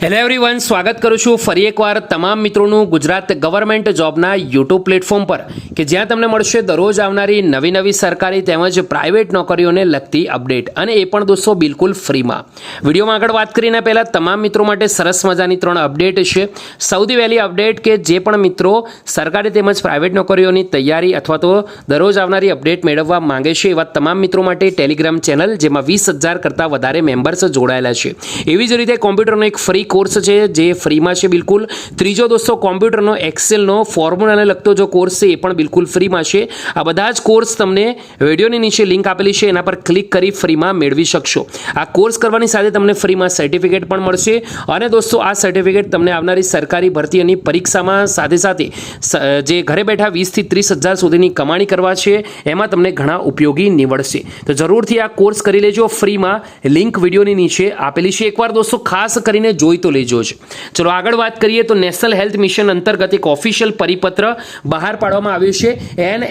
Hello everyone સ્વાગત કરું છું ફરી એકવાર તમામ મિત્રોનું ગુજરાત ગવર્મેન્ટ જોબના યુટ્યુબ પ્લેટફોર્મ પર, કે જ્યાં તમને મળશે દરરોજ આવનારી નવી નવી સરકારી તેમજ પ્રાઇવેટ નોકરીઓને લગતી અપડેટ અને એ પણ દોસ્તો બિલકુલ ફ્રીમાં. વિડીયોમાં આગળ વાત કરીને પહેલાં તમામ મિત્રો માટે સરસ મજાની ત્રણ અપડેટ છે. સૌથી વહેલી અપડેટ કે જે પણ મિત્રો સરકારી તેમજ પ્રાઇવેટ નોકરીઓની તૈયારી અથવા તો દરરોજ આવનારી અપડેટ મેળવવા માંગે છે, એવા તમામ મિત્રો માટે ટેલિગ્રામ ચેનલ જેમાં વીસ હજાર કરતાં વધારે મેમ્બર્સ જોડાયેલા છે. એવી જ રીતે કોમ્પ્યુટરનો એક ફ્રી કોર્સ છે, જે ફ્રીમાં છે બિલકુલ. ત્રીજો દોસ્તો, કોમ્પ્યુટરનો એક્સેલનો ફોર્મ્યુલાને લગતો જો કોર્સ છે, એ પણ બિલકુલ ફ્રીમાં છે. આ બધા જ કોર્સ તમને વિડીયોની નીચે લિંક આપેલી છે, એના પર ક્લિક કરી ફ્રીમાં મેળવી શકશો. આ કોર્સ કરવાની સાથે તમને ફ્રીમાં સર્ટિફિકેટ પણ મળશે. અને દોસ્તો, આ સર્ટિફિકેટ તમને આવનારી સરકારી ભરતીઓની પરીક્ષામાં સાથે સાથે જે ઘરે બેઠા વીસથી ત્રીસ હજાર સુધીની કમાણી કરવા છે, એમાં તમને ઘણા ઉપયોગી નીવડશે. તો જરૂરથી આ કોર્સ કરી લેજો ફ્રીમાં. લિંક વિડીયોની નીચે આપેલી છે. એકવાર દોસ્તો, ખાસ કરીને જોઈ તો લેજો જ. ચલો, આગળ વાત કરીએ તો નેશનલ હેલ્થ મિશન અંતર્ગત એક ઓફિશિયલ પરિપત્ર બહાર પાડવામાં આવ્યું છે એન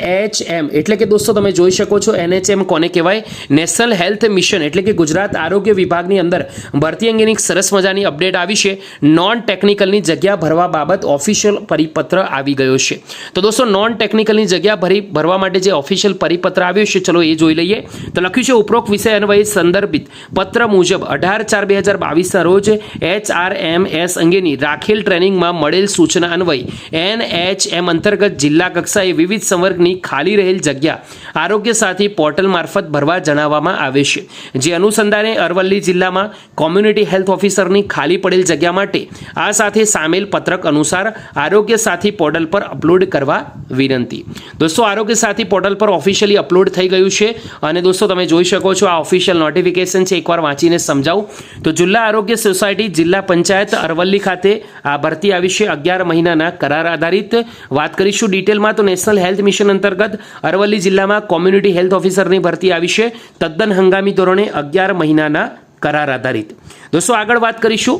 એટલે કે દોસ્તો, તમે જોઈ શકો છો, એનએચએમ કોને કહેવાય? નેશનલ હેલ્થ મિશન, એટલે કે ગુજરાત આરોગ્ય વિભાગની અંદર ભરતી અંગેની સરસ મજાની અપડેટ આવી છે. નોન ટેકનિકલની જગ્યા ભરવા બાબત ઓફિશિયલ પરિપત્ર આવી ગયો છે. તો દોસ્તો, નોન ટેકનિકલની જગ્યા ભરી, ભરવા માટે જે ઓફિશિયલ પરિપત્ર આવ્યો છે, ચલો એ જોઈ લઈએ. તો લખ્યું છે, ઉપરોક્ત વિષય અન્વયે સંદર્ભિત પત્ર મુજબ અઢાર ચાર બે હજાર બાવીસના રોજ એચ આર એમ એસ અંગેની રાખેલ ટ્રેનિંગમાં મળેલ સૂચના અન્વય એન એચ એમ અંતર્ગત જિલ્લા કક્ષાએ વિવિધ સંવર્ગની ખાલી રહેલ જગ્યા આરોગ્ય સાથી પોર્ટલ મારફત ભરવા જણાવવામાં આવે છે. જે અનુસંધાને અરવલ્લી જિલ્લામાં કોમ્યુનિટી હેલ્થ ઓફિસરની ખાલી પડેલ જગ્યા માટે આ સાથે સામેલ પત્રક અનુસાર આરોગ્ય સાથી પોર્ટલ પર અપલોડ કરવા વિનંતી. દોસ્તો, આરોગ્ય સાથી પોર્ટલ પર ઓફિશિયલી અપલોડ થઈ ગયું છે અને દોસ્તો, તમે જોઈ શકો છો આ ઓફિશિયલ નોટિફિકેશન છે. એકવાર વાંચીને સમજાવું. તો જિલ્લા આરોગ્ય સોસાયટી જિલ્લા પંચાયત અરવલ્લી ખાતે આ ભરતી આ વિશે અગિયાર મહિનાના કરાર આધારિત. વાત કરીશું ડિટેલમાં તો નેશનલ હેલ્થ મિશન અંતર્ગત અરવલ્લી જિલ્લામાં કોમ્યુનિટી હેલ્થ ઓફિસરની ભરતી આવી છે. તદ્દન હંગામી ધોરણે અગિયાર મહિનાના કરાર આધારિત. દોસ્તો, આગળ વાત કરીશું.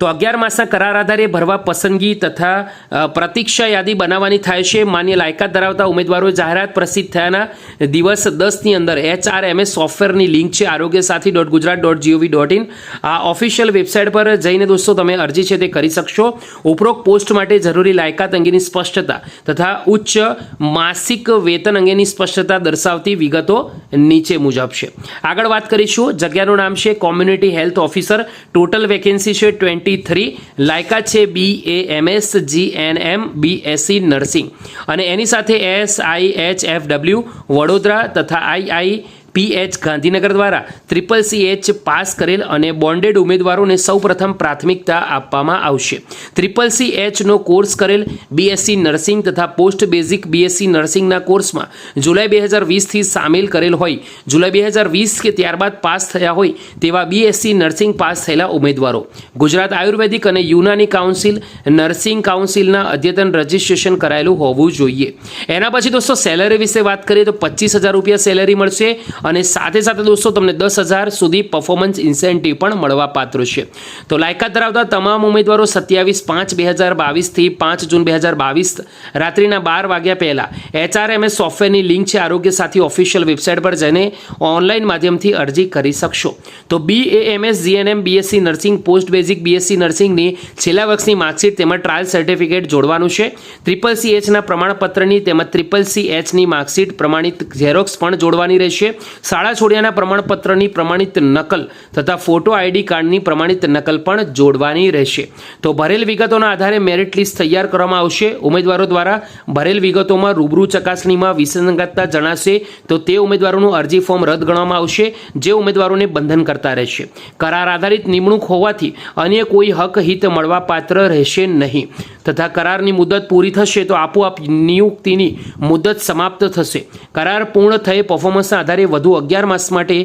તો અગિયાર માસના કરાર આધારે ભરવા પસંદગી તથા પ્રતીક્ષા યાદી બનાવવાની થાય છે. માન્ય લાયકાત ધરાવતા ઉમેદવારો જાહેરાત પ્રસિદ્ધ થયાના દિવસ દસની અંદર એચઆરએમએસ સોફ્ટવેરની લિંક છે Arogya Sathi dot Gujarat dot GOV dot in. આ ઓફિશિયલ વેબસાઇટ પર જઈને દોસ્તો તમે અરજી છે તે કરી શકશો. ઉપરોક્ત પોસ્ટ માટે જરૂરી લાયકાત અંગેની સ્પષ્ટતા તથા ઉચ્ચ માસિક વેતન અંગેની સ્પષ્ટતા દર્શાવતી વિગતો નીચે મુજબ છે. આગળ વાત કરીશું. જગ્યાનું નામ છે community health officer. Total vacancy છે ટ્વેન્ટી થ્રી, લાયકા છે B A M S G N M B SC nursing. અને એની સાથે S I H F W Vadodara તથા આઈ આઈ પીએચ ગાંધીનગર દ્વારા ટ્રિપલ સી એચ પાસ કરેલ અને બોન્ડેડ ઉમેદવારોને સૌપ્રથમ પ્રાથમિકતા આપવામાં આવશે. ટ્રિપલ સી એચનો કોર્સ કરેલ બીએસસી નર્સિંગ તથા પોસ્ટ બેઝિક બીએસસી નર્સિંગના કોર્સમાં જુલાઈ બે હજાર વીસથી સામેલ કરેલ હોય. જુલાઈ બે હજાર વીસ કે ત્યારબાદ પાસ થયા હોય તેવા બીએસસી નર્સિંગ પાસ થયેલા ઉમેદવારો. ગુજરાત આયુર્વેદિક અને યુનાની કાઉન્સિલ નર્સિંગ કાઉન્સિલના અદ્યતન રજિસ્ટ્રેશન કરાયેલું હોવું જોઈએ. એના પછી દોસ્તો સેલરી વિશે વાત કરીએ તો પચીસ હજાર રૂપિયા સેલરી મળશે. અને સાથે સાથે દોસ્તો, તમને દસ હજાર સુધી પરફોર્મન્સ ઇન્સેન્ટિવ પણ મળવા પાત્ર છે. તો લાયકાત ધરાવતા તમામ ઉમેદવારો સત્યાવીસ પાંચ બે હજાર બાવીસથી પાંચ જૂન બે હજાર બાવીસ રાત્રિના બાર વાગ્યા પહેલાં એચઆરએમએસ સોફ્ટવેરની લિંક છે આરોગ્ય સાથી ઓફિશિયલ વેબસાઇટ પર જઈને ઓનલાઈન માધ્યમથી અરજી કરી શકશો. તો B A M S GNM BSc nursing post basic BSc નર્સિંગની છેલ્લા વર્ષની માર્કશીટ તેમજ ટ્રાયલ સર્ટિફિકેટ જોડવાનું છે. ટ્રિપલ સી એચના પ્રમાણપત્રની તેમજ ટ્રિપલ સી એચની માર્કશીટ પ્રમાણિત ઝેરોક્સ પણ જોડવાની રહેશે. શાળા છોડ્યાના પ્રમાણપત્રની પ્રમાણિત નકલ તથા ફોટો આઈડી કાર્ડની પ્રમાણિત નકલ પણ જોડવાની રહેશે. તો ભરેલ વિગતોના આધારે મેરિટ લિસ્ટ તૈયાર કરવામાં આવશે. ઉમેદવારો દ્વારા ભરેલ વિગતોમાં રૂબરૂ ચકાસણીમાં વિસંગતતા જણાશે. તો તે ઉમેદવારોનું અરજી ફોર્મ રદ ગણવામાં આવશે, જે ઉમેદવારોને બંધન કરતા રહેશે. કરાર આધારિત નિમણૂક હોવાથી અન્ય કોઈ હક હિત મળવા પાત્ર રહેશે નહીં. તથા કરારની મુદત પૂરી થશે તો આપોઆપ નિયુક્તિની મુદત સમાપ્ત થશે. કરાર પૂર્ણ થયે પર્ફોમન્સના આધારે વધુ અગિયાર માસ માટે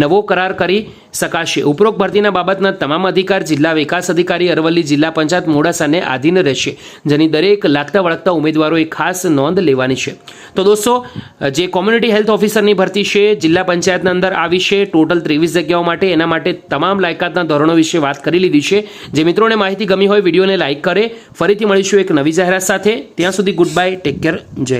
નવો કરાર કરી શકાશે. ઉપરોક્ત ભરતીના બાબતના તમામ અધિકાર જિલ્લા વિકાસ અધિકારી અરવલ્લી જિલ્લા પંચાયત મોડાસાને આધીન રહેશે, જેની દરેક લાગતા વળગતા ઉમેદવારોએ ખાસ નોંધ લેવાની છે. તો દોસ્તો, જે કોમ્યુનિટી હેલ્થ ઓફિસરની ભરતી છે, જિલ્લા પંચાયતના અંદર આવી છે ટોટલ ત્રેવીસ જગ્યાઓ માટે એના માટે તમામ લાયકાતના ધોરણો વિશે વાત કરી લીધી છે. જે મિત્રોને માહિતી ગમી હોય, વિડીયોને લાઇક કરે ફરીથી મળીશું એક નવી જાહેરાત સાથે. ત્યાં સુધી ગુડ બાય ટેક કેર જય.